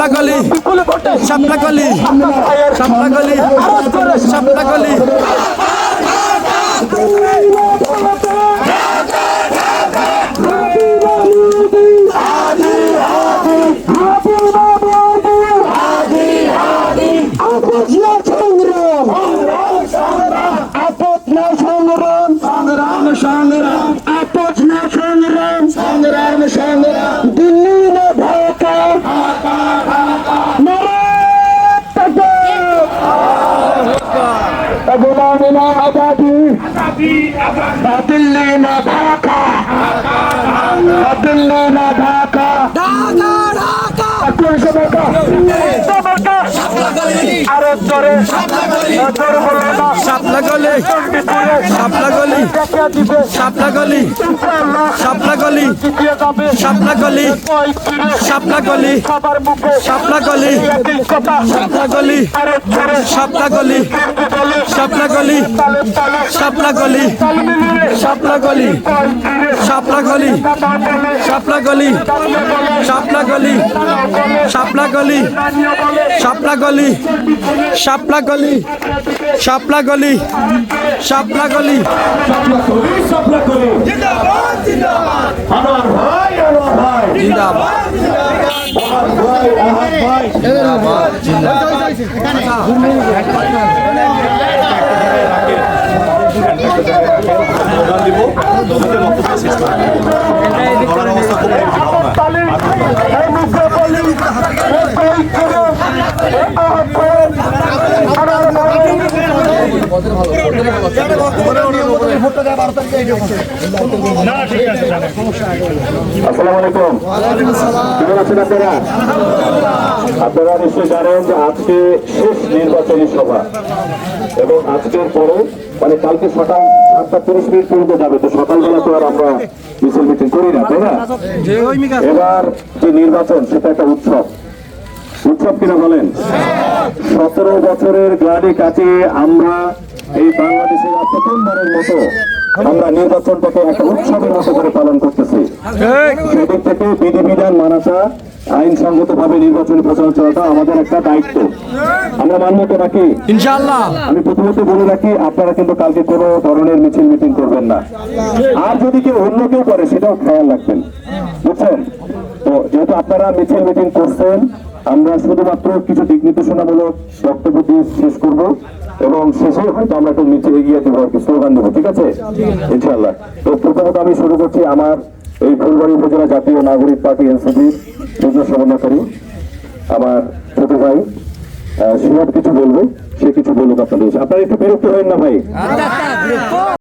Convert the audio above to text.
শাপলা গলি শাপলা গলি সংগ্রাম। সংগ্রাম সংগ্রাম। না আজাদি। দিল্লি না ঢাকা। দিল্লি না ঢাকা একটু এসে দেখা আরও জোরে। শাপলা গলি শাপলা গলি শাপলা গলি শাপলা গলি শাপলা গলি শাপলা গলি শাপলা গলি শাপলা গলি শাপলা গলি শাপলা গলি শাপলা গলি শাপলা গলি শাপলা গলি শাপলা আমার ভাই আমার ভাই জিন্দাবাদ আমার ভাই আমার ভাই জিন্দাবাদ জিন্দাবাদ আছেন আপনারা? নিশ্চয়ই জানেন যে আজকে শেষ নির্বাচনী সভা। এবং আজকের পরে মানে কালকে সকাল সাতটা তিরিশ মিনিট পর্যন্ত যাবে। তো সকালবেলা তো আর আমরা মিছিল মিটিং করি না তাই না? এবার যে নির্বাচন সেটা একটা উৎসব। উৎসব কিনা বলেন? সতেরো বছরের গ্লাডি কাটিয়ে আমরা এই বাংলাদেশের প্রথমবারের মতো আমরা নির্বাচনটাকে একটা উৎসবের মতো করে পালন করতেছি। সেদিক থেকে বিধিবিধান মানাটা আইনসঙ্গত ভাবে নির্বাচনী প্রচার চলাটা আমাদের একটা দায়িত্ব। আমরা মানব তো নাকি ইনশাআল্লাহ। আমি প্রথমত বলে রাখি আপনারা কিন্তু কালকে কোনো ধরনের মিছিল মিটিং করবেন না। আর যদি কেউ অন্য কেউ করে সেটাও খেয়াল রাখবেন। বুঝছেন? তো যেহেতু আপনারা মিছিল মিটিং করছেন আমরা শুধুমাত্র কিছু দিক নির্দেশনামূলক বক্তব্য দিয়ে শেষ করব এবং শেষে হয়তো আমরা একটু নিচে এগিয়ে দেবো আর কি স্লোগান দেবো ঠিক আছে? ইনশাল্লাহ তো প্রথমত আমি শুরু করছি আমার এই ফুলবাড়ি উপজেলা জাতীয় নাগরিক পার্টি এনসিপির যুগ্ম সমন্বয়কারী আমার ছোট ভাই শিহাব কিছু বলবে, সে কিছু বলুক আপনাদের। আপনারা একটু বিরক্ত হবেন না ভাই?